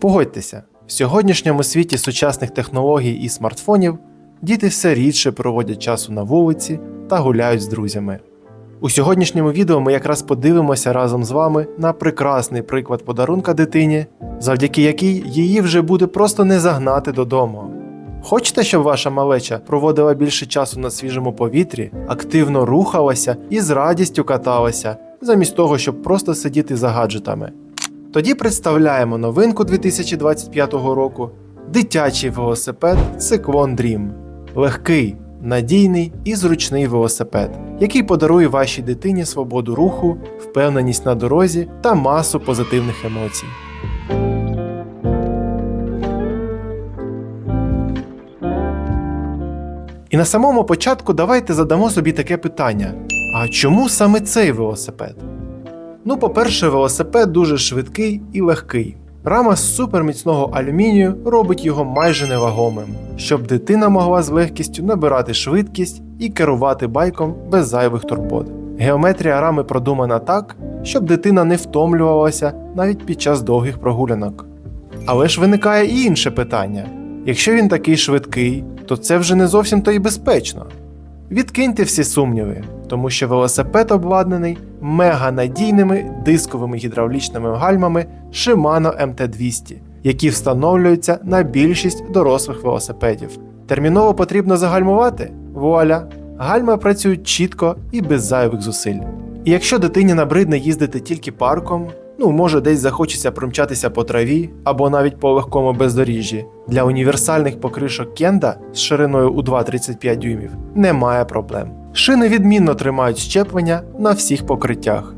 Погодьтеся, в сьогоднішньому світі сучасних технологій і смартфонів діти все рідше проводять часу на вулиці та гуляють з друзями. У сьогоднішньому відео ми якраз подивимося разом з вами на прекрасний приклад подарунка дитині, завдяки якій її вже буде просто не загнати додому. Хочете, щоб ваша малеча проводила більше часу на свіжому повітрі, активно рухалася і з радістю каталася, замість того, щоб просто сидіти за гаджетами? Тоді представляємо новинку 2025 року дитячий велосипед Cyclone Dream. Легкий, надійний і зручний велосипед, який подарує вашій дитині свободу руху, впевненість на дорозі та масу позитивних емоцій. І на самому початку давайте задамо собі таке питання: а чому саме цей велосипед? Ну, по-перше, велосипед дуже швидкий і легкий. Рама з суперміцного алюмінію робить його майже невагомим, щоб дитина могла з легкістю набирати швидкість і керувати байком без зайвих турбот. Геометрія рами продумана так, щоб дитина не втомлювалася навіть під час довгих прогулянок. Але ж виникає і інше питання: якщо він такий швидкий, то це вже не зовсім то й безпечно. Відкиньте всі сумніви, тому що велосипед обладнаний меганадійними дисковими гідравлічними гальмами Shimano MT200, які встановлюються на більшість дорослих велосипедів. Терміново потрібно загальмувати? Вуаля! Гальма працюють чітко і без зайвих зусиль. І якщо дитині набридне їздити тільки парком, ну може десь захочеться промчатися по траві або навіть по легкому бездоріжжі, для універсальних покришок Кенда з шириною у 2,35 дюймів немає проблем. Шини відмінно тримають щеплення на всіх покриттях.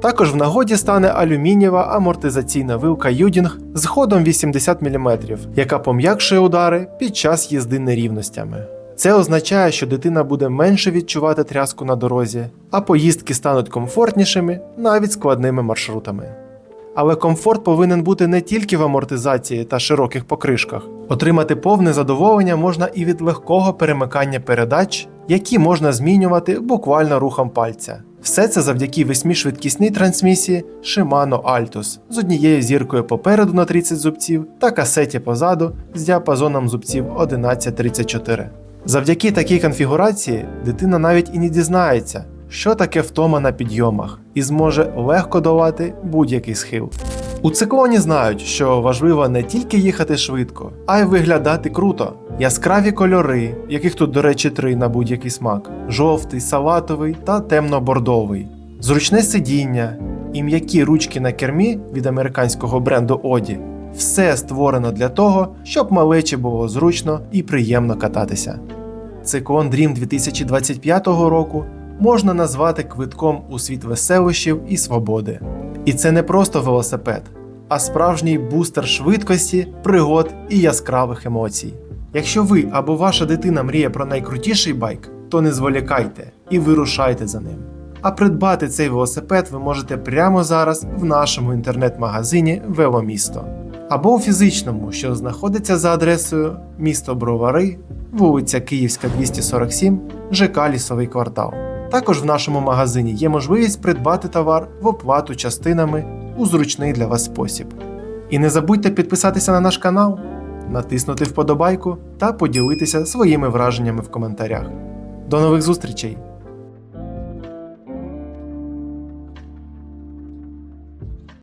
Також в нагоді стане алюмінієва амортизаційна вилка Юдінг з ходом 80 мм, яка пом'якшує удари під час їзди нерівностями. Це означає, що дитина буде менше відчувати тряску на дорозі, а поїздки стануть комфортнішими навіть складними маршрутами. Але комфорт повинен бути не тільки в амортизації та широких покришках. Отримати повне задоволення можна і від легкого перемикання передач, які можна змінювати буквально рухом пальця. Все це завдяки восьмішвидкісній трансмісії Shimano Altus з однією зіркою попереду на 30 зубців та касеті позаду з діапазоном зубців 1134. Завдяки такій конфігурації дитина навіть і не дізнається, що таке втома на підйомах, і зможе легко долати будь-який схил. У циклоні знають, що важливо не тільки їхати швидко, а й виглядати круто. Яскраві кольори, яких тут, до речі, три на будь-який смак: жовтий, салатовий та темно-бордовий, зручне сидіння і м'які ручки на кермі від американського бренду Оді. Все створено для того, щоб малечі було зручно і приємно кататися. Циклон Dream 2025 року можна назвати квитком у світ веселощів і свободи. І це не просто велосипед, а справжній бустер швидкості, пригод і яскравих емоцій. Якщо ви або ваша дитина мріє про найкрутіший байк, то не зволікайте і вирушайте за ним. А придбати цей велосипед ви можете прямо зараз в нашому інтернет-магазині Веломісто або у фізичному, що знаходиться за адресою місто Бровари, вулиця Київська, 247, ЖК Лісовий квартал. Також в нашому магазині є можливість придбати товар в оплату частинами у зручний для вас спосіб. І не забудьте підписатися на наш канал, натиснути вподобайку та поділитися своїми враженнями в коментарях. До нових зустрічей!